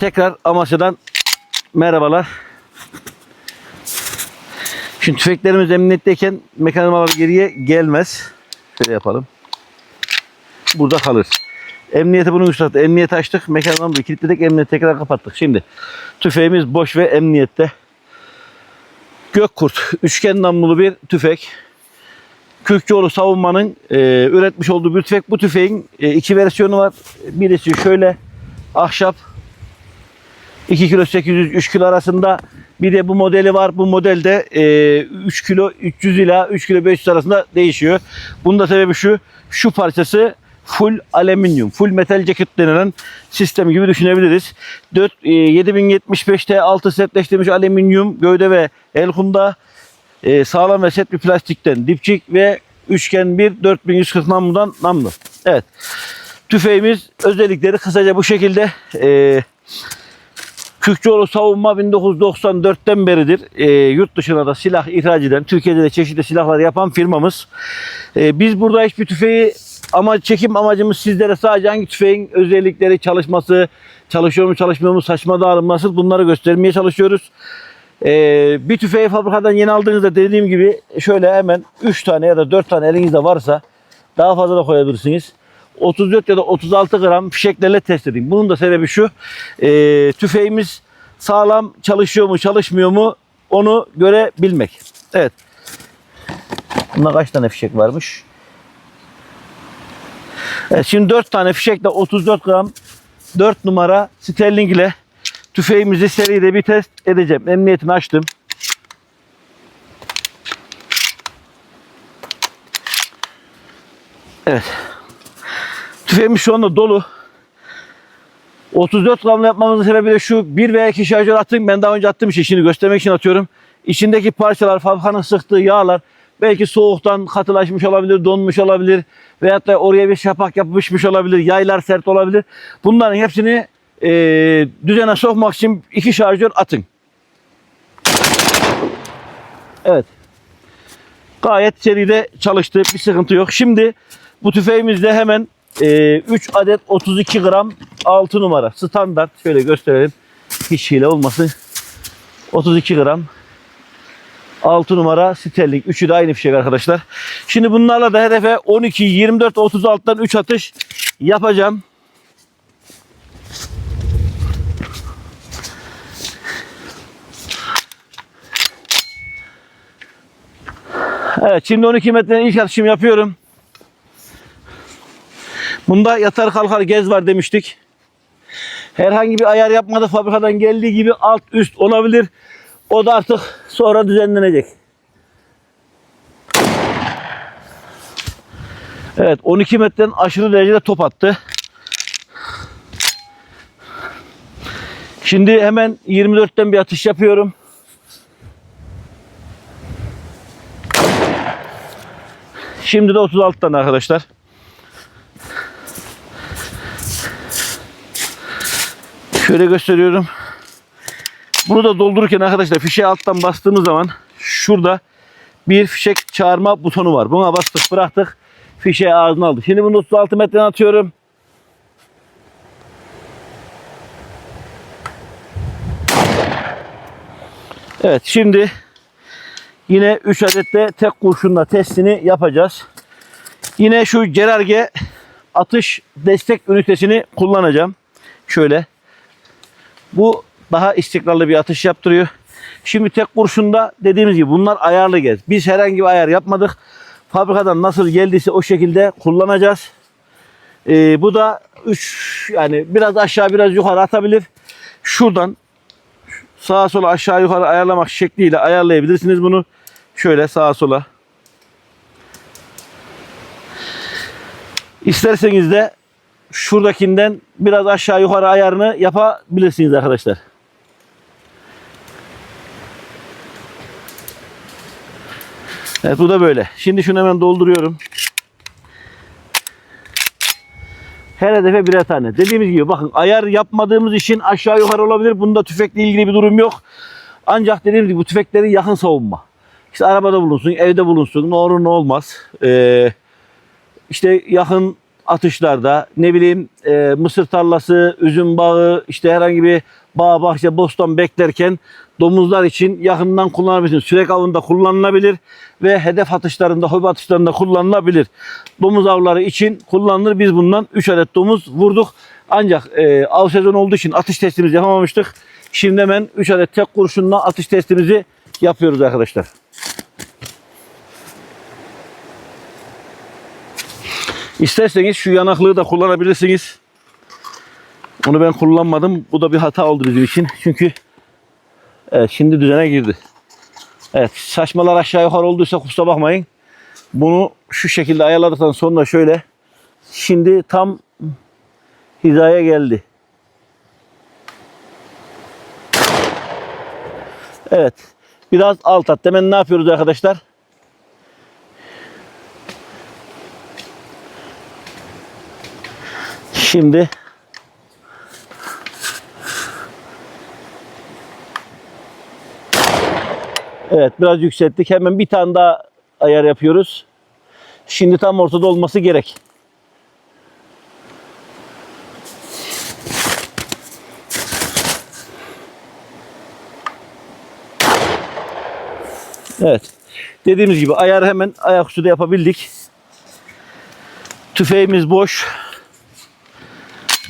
Tekrar Amasya'dan merhabalar. Şimdi tüfeklerimiz emniyetteyken mekanizmalar geriye gelmez. Şöyle yapalım. Burada kalır. Emniyete bunu yükseltti. Emniyeti açtık. Mekanizmamızı kilitledik. Emniyeti tekrar kapattık. Şimdi tüfeğimiz boş ve emniyette. Gökkurt. Üçgen namlulu bir tüfek. Kürkçüoğlu savunmanın e, üretmiş olduğu bir tüfek. Bu tüfeğin e, iki versiyonu var. Birisi şöyle ahşap 2 kilo 800 3 kilo arasında bir de bu modeli var. Bu modelde e, 3 kilo 300 ila 3 kilo 500 arasında değişiyor. Bunun da sebebi şu. Şu parçası full alüminyum, full metal ceket denilen sistem gibi düşünebiliriz. 4, e, 7075T 6 setleştirilmiş alüminyum gövde ve el kunda e, sağlam ve set bir plastikten dipçik ve üçgen bir 4140 namludan namlu. Evet. Tüfeğimiz özellikleri kısaca bu şekilde. E, Kürkçoğlu savunma 1994'ten beridir. E, yurt dışına da silah ihraç eden, Türkiye'de de çeşitli silahlar yapan firmamız. E, biz burada hiçbir tüfeği ama çekim amacımız sizlere sadece hangi tüfeğin özellikleri, çalışması, çalışıyor mu çalışmıyor mu, saçma dağılım nasıl bunları göstermeye çalışıyoruz. Ee, bir tüfeği fabrikadan yeni aldığınızda dediğim gibi şöyle hemen 3 tane ya da 4 tane elinizde varsa daha fazla da koyabilirsiniz. 34 ya da 36 gram fişeklerle test edin. Bunun da sebebi şu. e, tüfeğimiz sağlam çalışıyor mu çalışmıyor mu onu görebilmek. Evet. Bunda kaç tane fişek varmış? Evet, şimdi 4 tane fişekle 34 gram 4 numara Sterling ile tüfeğimizi seride bir test edeceğim. Emniyetini açtım. Evet. Tüfeğimiz şu anda dolu. 34 gramla yapmamızın sebebi de şu. Bir veya iki şarjör attım. Ben daha önce attığım için şimdi göstermek için atıyorum. İçindeki parçalar, fabrikanın sıktığı yağlar belki soğuktan katılaşmış olabilir, donmuş olabilir. Veyahut da oraya bir şapak yapışmış olabilir. Yaylar sert olabilir. Bunların hepsini e, düzene sokmak için iki şarjör atın. Evet. Gayet seride çalıştı. Bir sıkıntı yok. Şimdi bu tüfeğimizde hemen 3 adet 32 gram 6 numara standart. Şöyle gösterelim. Hiç hile olmasın. 32 gram 6 numara Sterling. Üçü de aynı fişek arkadaşlar. Şimdi bunlarla da hedefe 12, 24, 36'dan 3 atış yapacağım. Evet şimdi 12 metrenin ilk atışımı yapıyorum. Bunda yatar kalkar gez var demiştik. Herhangi bir ayar yapmadı fabrikadan geldiği gibi alt üst olabilir. O da artık sonra düzenlenecek. Evet 12 metreden aşırı derecede top attı. Şimdi hemen 24'ten bir atış yapıyorum. Şimdi de 36'tan arkadaşlar. Şöyle gösteriyorum. Bunu da doldururken arkadaşlar fişeği alttan bastığımız zaman şurada bir fişek çağırma butonu var. Buna bastık bıraktık. Fişeği ağzına aldı. Şimdi bunu 36 metreden atıyorum. Evet şimdi yine 3 adetle tek kurşunla testini yapacağız. Yine şu cerarge atış destek ünitesini kullanacağım. Şöyle. Bu daha istikrarlı bir atış yaptırıyor. Şimdi tek kurşunda dediğimiz gibi bunlar ayarlı gez. Biz herhangi bir ayar yapmadık. Fabrikadan nasıl geldiyse o şekilde kullanacağız. Ee, bu da 3 yani biraz aşağı biraz yukarı atabilir. Şuradan sağa sola aşağı yukarı ayarlamak şekliyle ayarlayabilirsiniz bunu. Şöyle sağa sola. İsterseniz de şuradakinden biraz aşağı yukarı ayarını yapabilirsiniz arkadaşlar. Evet bu da böyle. Şimdi şunu hemen dolduruyorum. Her hedefe birer tane. Dediğimiz gibi bakın ayar yapmadığımız için aşağı yukarı olabilir. Bunda tüfekle ilgili bir durum yok. Ancak dediğimiz gibi bu tüfeklerin yakın savunma. İşte arabada bulunsun, evde bulunsun. Ne olur ne olmaz. Ee, işte yakın atışlarda ne bileyim e, mısır tarlası, üzüm bağı, işte herhangi bir bağ, bahçe, bostan beklerken domuzlar için yakından kullanabilirsiniz. Sürek avında kullanılabilir ve hedef atışlarında, hobi atışlarında kullanılabilir. Domuz avları için kullanılır. Biz bundan 3 adet domuz vurduk. Ancak e, av sezonu olduğu için atış testimizi yapamamıştık. Şimdi hemen 3 adet tek kurşunla atış testimizi yapıyoruz arkadaşlar. İsterseniz şu yanaklığı da kullanabilirsiniz. Onu ben kullanmadım. Bu da bir hata oldu bizim için. Çünkü evet, şimdi düzene girdi. Evet saçmalar aşağı yukarı olduysa kusura bakmayın. Bunu şu şekilde ayarladıktan sonra şöyle şimdi tam hizaya geldi. Evet. Biraz alt at. Hemen ne yapıyoruz arkadaşlar? Şimdi Evet biraz yükselttik. Hemen bir tane daha ayar yapıyoruz. Şimdi tam ortada olması gerek. Evet. Dediğimiz gibi ayarı hemen ayaküstü de yapabildik. Tüfeğimiz boş.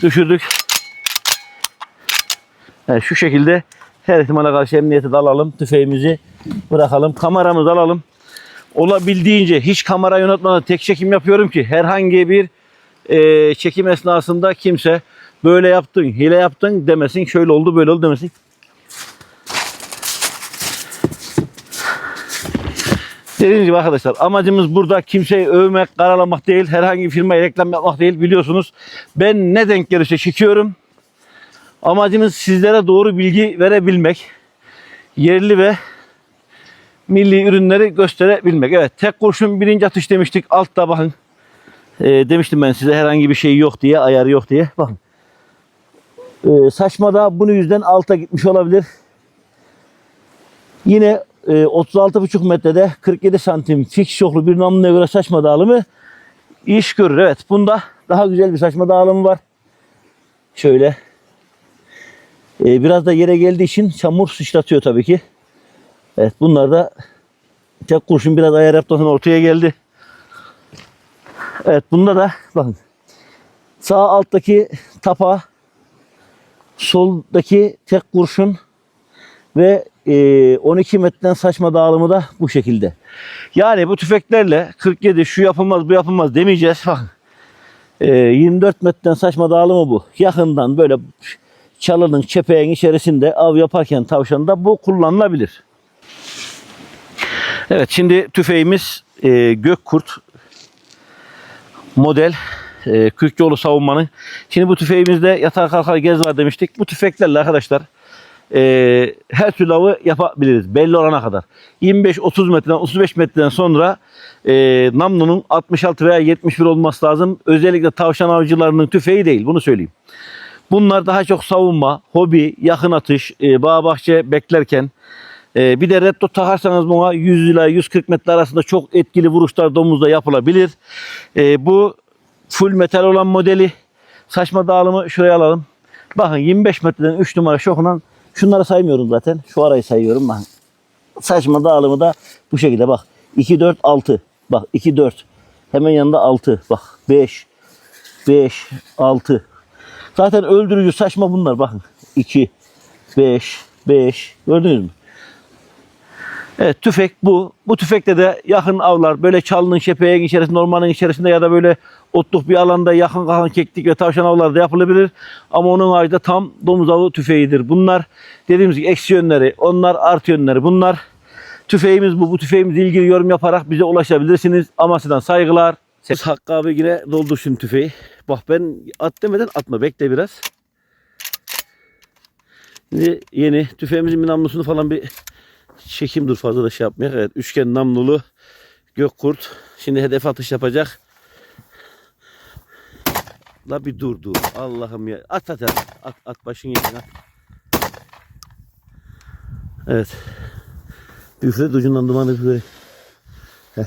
Düşürdük. Evet, şu şekilde her ihtimale karşı emniyete de alalım. Tüfeğimizi bırakalım. Kameramızı alalım. Olabildiğince hiç kamera yönetmeden tek çekim yapıyorum ki herhangi bir e, çekim esnasında kimse böyle yaptın, hile yaptın demesin, şöyle oldu, böyle oldu demesin. Dediğim gibi arkadaşlar amacımız burada kimseyi övmek, karalamak değil, herhangi bir firmaya reklam yapmak değil biliyorsunuz. Ben ne denk gelirse çekiyorum. Amacımız sizlere doğru bilgi verebilmek. Yerli ve milli ürünleri gösterebilmek. Evet tek kurşun birinci atış demiştik. Altta bakın. Ee, demiştim ben size herhangi bir şey yok diye, ayarı yok diye. Bakın. Ee, saçma da bunu yüzden alta gitmiş olabilir. Yine e, 36,5 metrede 47 santim fix şoklu bir namluya göre saçma dağılımı iş görür. Evet bunda daha güzel bir saçma dağılımı var. Şöyle. Ee, biraz da yere geldiği için çamur sıçratıyor tabii ki. Evet bunlar da tek kurşun biraz ayar sonra ortaya geldi. Evet bunda da bakın sağ alttaki tapa soldaki tek kurşun ve e, 12 metreden saçma dağılımı da bu şekilde. Yani bu tüfeklerle 47 şu yapılmaz bu yapılmaz demeyeceğiz. Bakın e, 24 metreden saçma dağılımı bu. Yakından böyle çalının çepeğin içerisinde av yaparken tavşanda bu kullanılabilir. Evet şimdi tüfeğimiz e, Gökkurt model e, Kürkçoğlu savunmanın. Şimdi bu tüfeğimizde yatar kalkar gez var demiştik. Bu tüfeklerle arkadaşlar e, her türlü avı yapabiliriz belli olana kadar. 25-30 metreden 35 metreden sonra e, namlunun 66 veya 71 olması lazım. Özellikle tavşan avcılarının tüfeği değil bunu söyleyeyim. Bunlar daha çok savunma, hobi, yakın atış, e, bağ bahçe beklerken e, bir de red dot takarsanız buna 100 ila 140 metre arasında çok etkili vuruşlar domuzda yapılabilir. E, bu full metal olan modeli saçma dağılımı şuraya alalım. Bakın 25 metreden 3 numara şokunan şunları saymıyorum zaten. Şu arayı sayıyorum bakın. Saçma dağılımı da bu şekilde bak. 2 4 6. Bak 2 4. Hemen yanında 6. Bak 5 5 6. Zaten öldürücü saçma bunlar bakın. 2 5 5 gördünüz mü? Evet tüfek bu. Bu tüfekte de yakın avlar böyle çalının şepeğin içerisinde, ormanın içerisinde ya da böyle otluk bir alanda yakın kalan keklik ve tavşan avları da yapılabilir. Ama onun haricinde tam domuz avı tüfeğidir. Bunlar dediğimiz gibi eksi yönleri, onlar artı yönleri. Bunlar tüfeğimiz bu. Bu tüfeğimizle ilgili yorum yaparak bize ulaşabilirsiniz. Amasya'dan saygılar. Hakkı abi yine doldur şimdi tüfeği. Bak ben at demeden atma bekle biraz. Şimdi yeni tüfeğimizin bir namlusunu falan bir çekim dur fazla da şey yapmaya. Evet üçgen namlulu gökkurt. Şimdi hedef atış yapacak. La bir dur dur. Allah'ım ya. At at at. At, at başın yerine. Evet. Bir üflet ucundan duman üfle. Heh.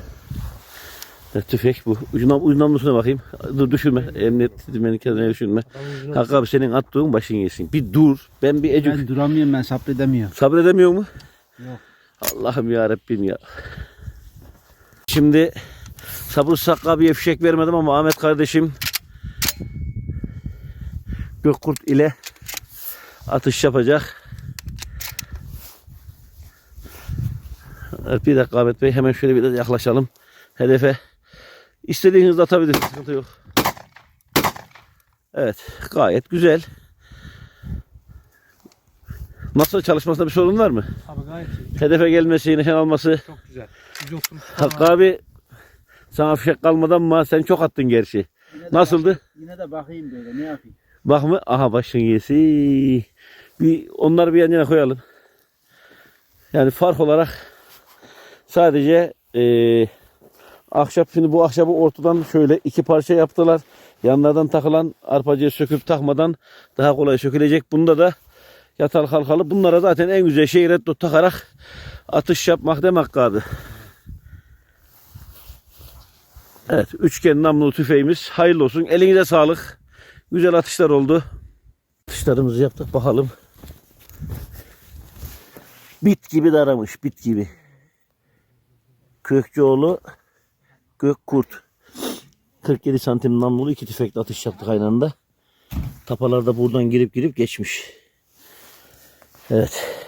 Evet, tüfek bu. Ucundan, ucundan bakayım. Dur düşürme. Emniyet beni kendine düşürme. Hakkı abi senin attığın başın yesin. Bir dur. Ben bir ecük. Ben duramıyorum ben sabredemiyorum. Sabredemiyor mu? Allah'ım ya Rabbim ya. Şimdi sabırsız Hakkı abiye fişek vermedim ama Ahmet kardeşim Gökkurt ile atış yapacak. Bir dakika Ahmet Bey hemen şöyle biraz yaklaşalım. Hedefe istediğinizde atabilirsiniz. Sıkıntı yok. Evet gayet güzel. Nasıl çalışmasında bir sorun var mı? Abi gayet iyi. Hedefe gelmesi, nişan alması. Çok güzel. Güzel oturmuş. Hakkı abi sana fişek kalmadan mı? Sen çok attın gerçi. Nasıldı? Yine de bakayım böyle ne yapayım. Bak mı? Aha başın yesi. Bir, onları bir yan yana koyalım. Yani fark olarak sadece eee ahşap şimdi bu ahşabı ortadan şöyle iki parça yaptılar. Yanlardan takılan arpacığı söküp takmadan daha kolay sökülecek. Bunda da yatal kalkalı. Bunlara zaten en güzel şey reddo takarak atış yapmak demek abi. Evet, üçgen namlu tüfeğimiz hayırlı olsun. Elinize sağlık. Güzel atışlar oldu. Atışlarımızı yaptık bakalım. Bit gibi daramış, bit gibi. Kökçeoğlu Gökkurt. 47 santim namlulu iki tüfekle atış yaptık aynı anda. Tapalar da buradan girip girip geçmiş. Evet.